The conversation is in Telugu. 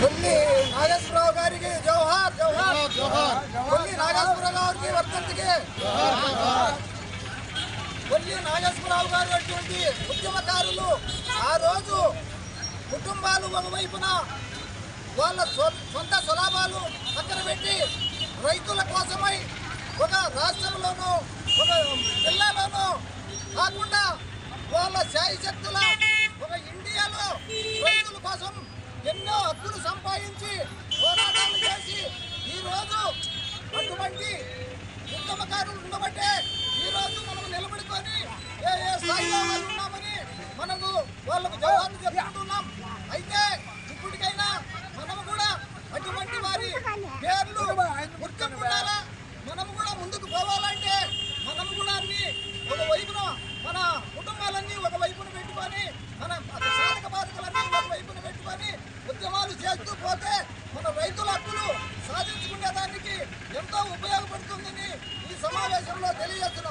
కొల్లి నాగేశ్వరరావు గారికి జవహర్ జవహర్ కొల్లి నాగేశ్వరరావు గారికి వర్ధంతికి కొల్లి నాగేశ్వరరావు గారు అటువంటి ఉద్యమకారులు ఆ రోజు కుటుంబాలు ఒకవైపున వాళ్ళ సొంత స్వలాభాలు పక్కన పెట్టి రైతుల కోసమై ఒక రాష్ట్రంలోనూ ఒక జిల్లాలోనూ కాకుండా వాళ్ళ శాయి వచ్చి పోరాటాలు చేసి ఈరోజు అటువంటి ఉద్యమకారులు ఉండబట్టే ఈరోజు మనం నిలబడుకొని ఏ ఏ స్థాయిలో వాళ్ళు ఉన్నామని మనము వాళ్ళకు జవాబు చెప్పుకుంటున్నాం. అయితే ఇప్పటికైనా మనము కూడా అటువంటి వారి పేర్లు గుర్తుండాలా మనము కూడా ముందుకు పోవాలంటే మనము కూడా అన్ని ఒక వైపున మన కుటుంబాలన్నీ ఒక వైపున పెట్టుకొని మన సాధక బాధకులన్నీ ఒక వైపున పెట్టుకొని ఉద్యమాలు చేస్తూ పోతే ఎంతో ఉపయోగపడుతుందని ఈ సమావేశంలో తెలియజేస్తున్నాం.